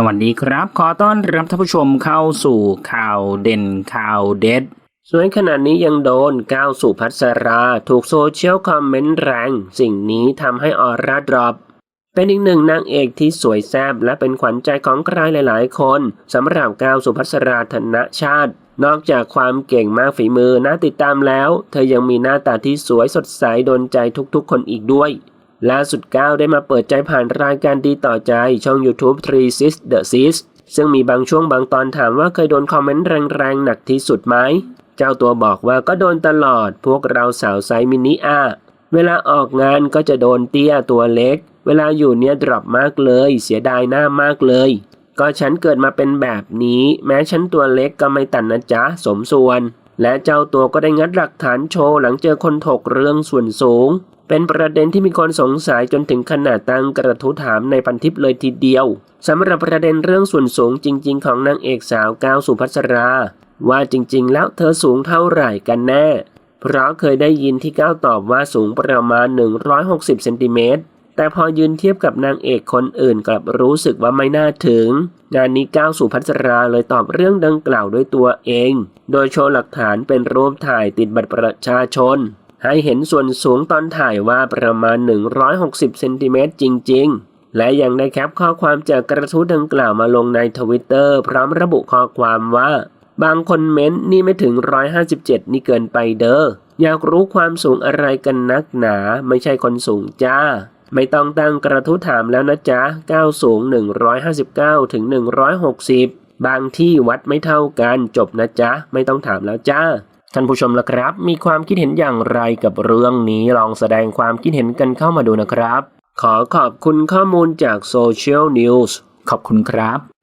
สวัสดีครับ ขอต้อนรับท่านผู้ชมเข้าสู่ข่าวเด่นข่าวเด็ดสวยขนาดนี้ยังโดนก้าวสู่พัสรา ถูกโซเชียลคอมเมนต์แรง สิ่งนี้ทำให้ออร่าดรอปเป็นอีกหนึ่งนางเอกที่สวยแซบและเป็นขวัญใจของใครหลาย ๆ คนสำหรับก้าวสุภัสราธนชาติ นอกจากความเก่งมากฝีมือน่าติดตามแล้ว เธอยังมีหน้าตาที่สวยสดใสโดนใจทุกๆ คนอีกด้วย ล่าสุดก้าวได้มาเปิดใจผ่านรายการดีต่อใจช่อง YouTube 3 Sis The Sis ซึ่งมีบางช่วงบางตอนถามว่าเคยโดนคอมเมนต์แรงๆ หนักที่สุดไหม เจ้าตัวบอกว่าก็โดนตลอด พวกเราสาวไซมินิอาเวลาออกงานก็จะโดนเตี้ยตัวเล็ก เวลาอยู่เนี่ยดรอปมากเลย เสียดายหน้ามากเลย ก็ฉันเกิดมาเป็นแบบนี้ แม้ฉันตัวเล็กก็ไม่ตันนะจ๊ะ สมส่วน และเจ้าตัวก็ได้งัดหลักฐานโชว์หลังเจอคนถกเรื่องส่วนสูง เป็นประเด็นที่มีคนสงสัยจนถึงขนาดตั้งกระทู้ถามในพันทิปเลยทีเดียวสำหรับประเด็นเรื่องส่วนสูงจริง ๆ ของนางเอกสาวก้าวสุภัสรา ว่าจริง ๆ แล้วเธอสูงเท่าไหร่กันแน่ เพราะเคยได้ยินที่ก้าวตอบว่าสูงประมาณ 160 เซนติเมตร แต่พอยืนเทียบกับนางเอกคนอื่นกลับรู้สึกว่าไม่น่าถึง งานนี้ก้าวสุภัสราเลยตอบเรื่องดังกล่าวด้วยตัวเอง โดยโชว์หลักฐานเป็นรูปถ่ายติดบัตรประชาชน ให้เห็นส่วนสูงตอนถ่ายว่าประมาณ 160 เซนติเมตรจริง ๆ และยังได้แคปข้อความจากกระทู้ดังกล่าวมาลงในทวิตเตอร์พร้อมระบุข้อความว่า บางคนเม้นนี่ไม่ถึง 157 นี่เกินไปเด้ออยากรู้ความสูงอะไรกันนักหนา ไม่ใช่คนสูงจ้า ไม่ต้องตั้งกระทู้ถามแล้วนะจ๊ะก้าวสูง 159ถึง160 บางที่วัดไม่เท่ากันจบนะจ๊ะ ไม่ต้องถามแล้วจ้า ท่านผู้ชมละครับ มีความคิดเห็นอย่างไรกับเรื่องนี้ลองแสดงความคิดเห็นกันเข้ามาดูนะครับ ขอขอบคุณข้อมูลจากโซเชียลนิวส์ขอบคุณครับ